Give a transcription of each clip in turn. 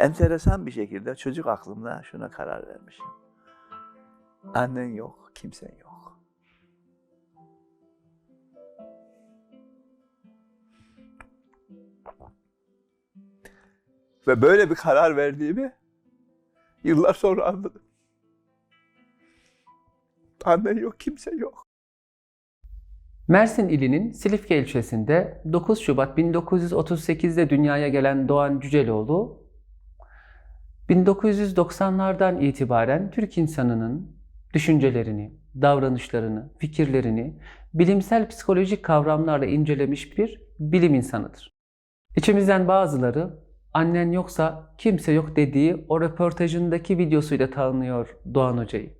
enteresan bir şekilde çocuk aklımda şuna karar vermişim. Annen yok, kimsen yok. Ve böyle bir karar verdiğimi yıllar sonra anladım. Annen yok, kimse yok. Mersin ilinin Silifke ilçesinde 9 Şubat 1938'de dünyaya gelen Doğan Cüceloğlu 1990'lardan itibaren Türk insanının düşüncelerini, davranışlarını, fikirlerini bilimsel psikolojik kavramlarla incelemiş bir bilim insanıdır. İçimizden bazıları annen yoksa kimse yok dediği o röportajındaki videosuyla tanıyor Doğan Hoca'yı.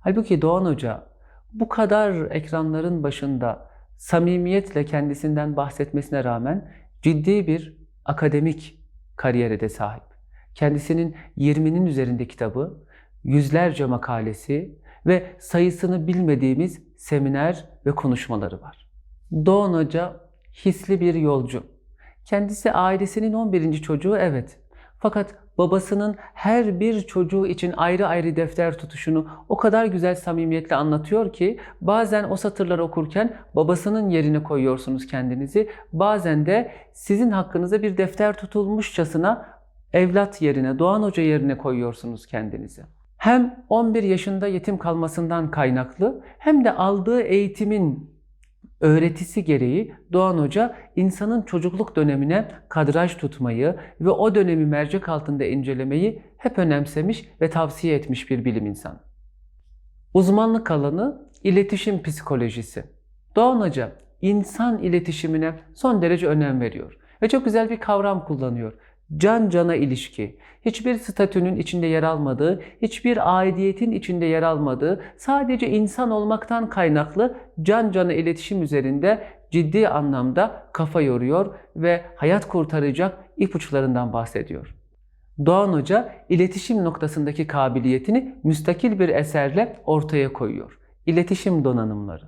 Halbuki Doğan Hoca bu kadar ekranların başında samimiyetle kendisinden bahsetmesine rağmen ciddi bir akademik kariyere de sahip. Kendisinin 20'nin üzerinde kitabı, yüzlerce makalesi ve sayısını bilmediğimiz seminer ve konuşmaları var. Doğan Hoca hisli bir yolcu. Kendisi ailesinin 11. çocuğu evet. Fakat babasının her bir çocuğu için ayrı ayrı defter tutuşunu o kadar güzel samimiyetle anlatıyor ki bazen o satırları okurken babasının yerine koyuyorsunuz kendinizi. Bazen de sizin hakkınıza bir defter tutulmuşçasına evlat yerine, Doğan Hoca yerine koyuyorsunuz kendinizi. Hem 11 yaşında yetim kalmasından kaynaklı hem de aldığı eğitimin öğretisi gereği Doğan Hoca insanın çocukluk dönemine kadraj tutmayı ve o dönemi mercek altında incelemeyi hep önemsemiş ve tavsiye etmiş bir bilim insanı. Uzmanlık alanı iletişim psikolojisi. Doğan Hoca insan iletişimine son derece önem veriyor ve çok güzel bir kavram kullanıyor. Can cana ilişki. Hiçbir statünün içinde yer almadığı, hiçbir aidiyetin içinde yer almadığı, sadece insan olmaktan kaynaklı can cana iletişim üzerinde ciddi anlamda kafa yoruyor ve hayat kurtaracak ipuçlarından bahsediyor. Doğan Hoca iletişim noktasındaki kabiliyetini müstakil bir eserle ortaya koyuyor. İletişim donanımları.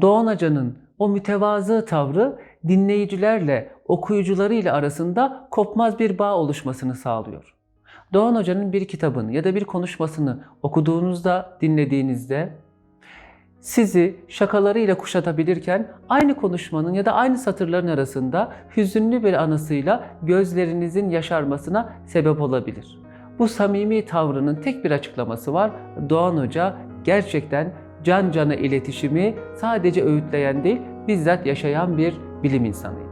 Doğan Hoca'nın o mütevazı tavrı dinleyicilerle, okuyucularıyla arasında kopmaz bir bağ oluşmasını sağlıyor. Doğan Hoca'nın bir kitabını ya da bir konuşmasını okuduğunuzda, dinlediğinizde sizi şakalarıyla kuşatabilirken aynı konuşmanın ya da aynı satırların arasında hüzünlü bir anısıyla gözlerinizin yaşarmasına sebep olabilir. Bu samimi tavrının tek bir açıklaması var. Doğan Hoca gerçekten can cana iletişimi sadece öğütleyen değil, bizzat yaşayan bir bilim insanıydı.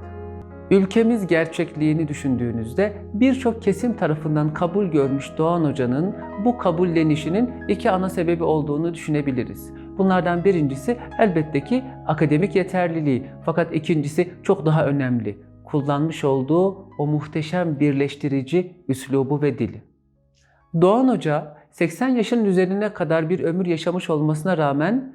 Ülkemiz gerçekliğini düşündüğünüzde birçok kesim tarafından kabul görmüş Doğan Hoca'nın bu kabullenişinin iki ana sebebi olduğunu düşünebiliriz. Bunlardan birincisi elbette ki akademik yeterliliği fakat ikincisi çok daha önemli. Kullanmış olduğu o muhteşem birleştirici üslubu ve dili. Doğan Hoca 80 yaşın üzerine kadar bir ömür yaşamış olmasına rağmen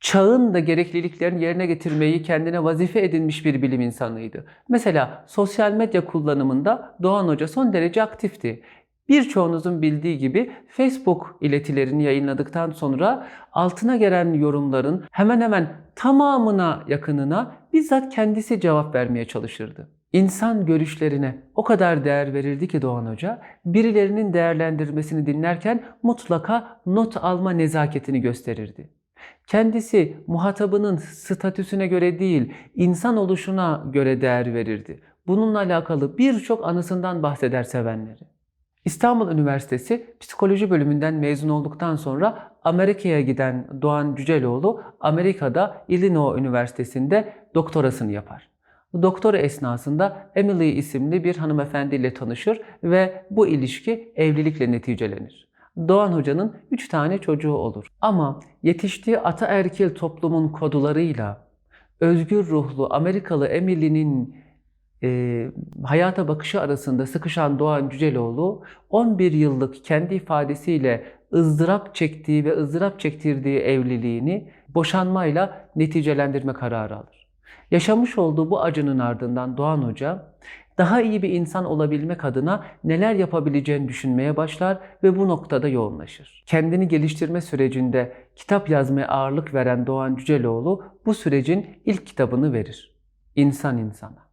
çağın da gerekliliklerini yerine getirmeyi kendine vazife edinmiş bir bilim insanıydı. Mesela sosyal medya kullanımında Doğan Hoca son derece aktifti. Birçoğunuzun bildiği gibi Facebook iletilerini yayınladıktan sonra altına gelen yorumların hemen hemen tamamına yakınına bizzat kendisi cevap vermeye çalışırdı. İnsan görüşlerine o kadar değer verildi ki Doğan Hoca, birilerinin değerlendirmesini dinlerken mutlaka not alma nezaketini gösterirdi. Kendisi muhatabının statüsüne göre değil, insan oluşuna göre değer verirdi. Bununla alakalı birçok anısından bahseder sevenleri. İstanbul Üniversitesi Psikoloji bölümünden mezun olduktan sonra Amerika'ya giden Doğan Cüceloğlu Amerika'da Illinois Üniversitesi'nde doktorasını yapar. Doktora esnasında Emily isimli bir hanımefendiyle tanışır ve bu ilişki evlilikle neticelenir. Doğan Hoca'nın 3 tane çocuğu olur. Ama yetiştiği ataerkil toplumun kodularıyla özgür ruhlu Amerikalı Emily'nin e, hayata bakışı arasında sıkışan Doğan Cüceloğlu 11 yıllık kendi ifadesiyle ızdırap çektiği ve ızdırap çektirdiği evliliğini boşanmayla neticelendirme kararı alır. Yaşamış olduğu bu acının ardından Doğan Hoca daha iyi bir insan olabilmek adına neler yapabileceğini düşünmeye başlar ve bu noktada yoğunlaşır. Kendini geliştirme sürecinde kitap yazmaya ağırlık veren Doğan Cüceloğlu bu sürecin ilk kitabını verir. İnsan insana.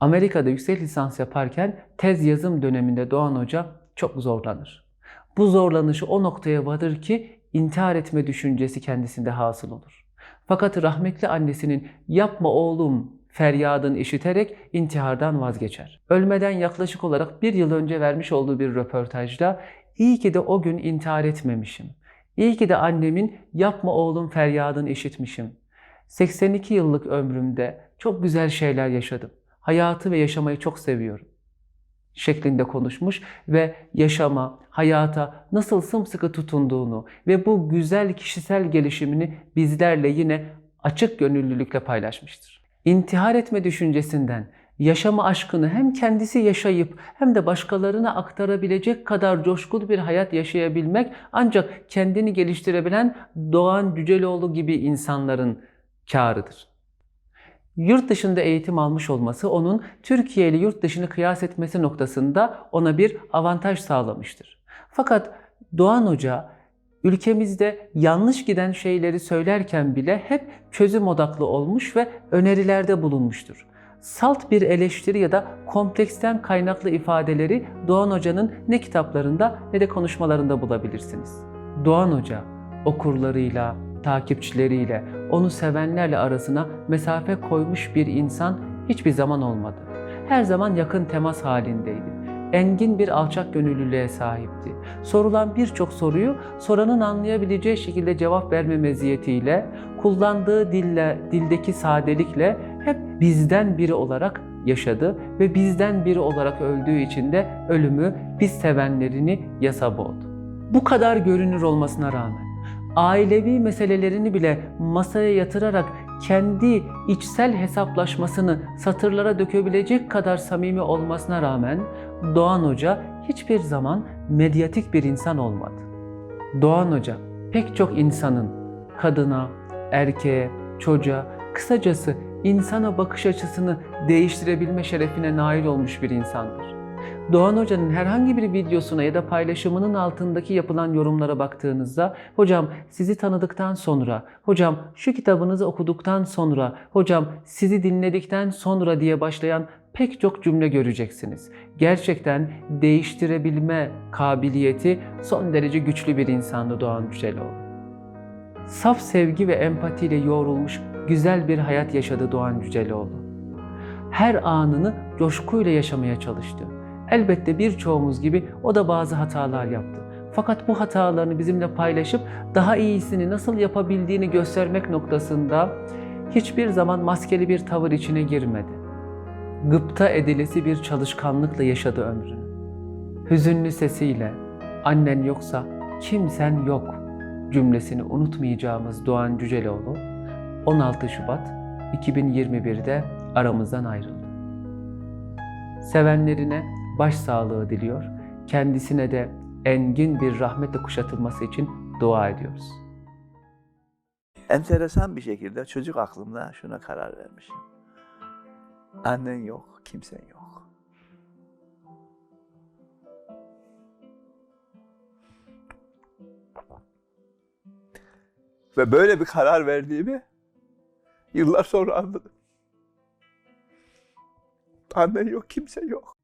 Amerika'da yüksek lisans yaparken tez yazım döneminde Doğan Hoca çok zorlanır. Bu zorlanışı o noktaya varır ki intihar etme düşüncesi kendisinde hasıl olur. Fakat rahmetli annesinin yapma oğlum feryadını işiterek intihardan vazgeçer. Ölmeden yaklaşık olarak bir yıl önce vermiş olduğu bir röportajda iyi ki de o gün intihar etmemişim. İyi ki de annemin yapma oğlum feryadını işitmişim. 82 yıllık ömrümde çok güzel şeyler yaşadım. Hayatı ve yaşamayı çok seviyorum şeklinde konuşmuş ve yaşama, hayata nasıl sımsıkı tutunduğunu ve bu güzel kişisel gelişimini bizlerle yine açık gönüllülükle paylaşmıştır. İntihar etme düşüncesinden yaşama aşkını hem kendisi yaşayıp hem de başkalarına aktarabilecek kadar coşkulu bir hayat yaşayabilmek ancak kendini geliştirebilen Doğan Cüceloğlu gibi insanların kârıdır. Yurt dışında eğitim almış olması onun Türkiye ile yurt dışını kıyas etmesi noktasında ona bir avantaj sağlamıştır. Fakat Doğan Hoca ülkemizde yanlış giden şeyleri söylerken bile hep çözüm odaklı olmuş ve önerilerde bulunmuştur. Salt bir eleştiri ya da kompleksten kaynaklı ifadeleri Doğan Hoca'nın ne kitaplarında ne de konuşmalarında bulabilirsiniz. Doğan Hoca okurlarıyla, takipçileriyle, onu sevenlerle arasına mesafe koymuş bir insan hiçbir zaman olmadı. Her zaman yakın temas halindeydi. Engin bir alçak gönüllülüğe sahipti. Sorulan birçok soruyu soranın anlayabileceği şekilde cevap verme meziyetiyle, kullandığı dille, dildeki sadelikle hep bizden biri olarak yaşadı ve bizden biri olarak öldüğü için de ölümü biz sevenlerini yasa boğdu. Bu kadar görünür olmasına rağmen ailevi meselelerini bile masaya yatırarak kendi içsel hesaplaşmasını satırlara dökebilecek kadar samimi olmasına rağmen Doğan Hoca hiçbir zaman medyatik bir insan olmadı. Doğan Hoca pek çok insanın kadına, erkeğe, çocuğa, kısacası insana bakış açısını değiştirebilme şerefine nail olmuş bir insandır. Doğan Hoca'nın herhangi bir videosuna ya da paylaşımının altındaki yapılan yorumlara baktığınızda hocam sizi tanıdıktan sonra, hocam şu kitabınızı okuduktan sonra, hocam sizi dinledikten sonra diye başlayan pek çok cümle göreceksiniz. Gerçekten değiştirebilme kabiliyeti son derece güçlü bir insandı Doğan Cüceloğlu. Saf sevgi ve empatiyle yoğrulmuş güzel bir hayat yaşadı Doğan Cüceloğlu. Her anını coşkuyla yaşamaya çalıştı. Elbette birçoğumuz gibi o da bazı hatalar yaptı. Fakat bu hatalarını bizimle paylaşıp daha iyisini nasıl yapabildiğini göstermek noktasında hiçbir zaman maskeli bir tavır içine girmedi. Gıpta edilesi bir çalışkanlıkla yaşadı ömrünü. Hüzünlü sesiyle annen yoksa kimsen yok cümlesini unutmayacağımız Doğan Cüceloğlu 16 Şubat 2021'de aramızdan ayrıldı. Sevenlerine başsağlığı diliyor, kendisine de engin bir rahmetle kuşatılması için dua ediyoruz. Enteresan bir şekilde çocuk aklımda şuna karar vermişim. Annen yok, kimsen yok. Ve böyle bir karar verdiğimi yıllar sonra anladım. Annen yok, kimse yok.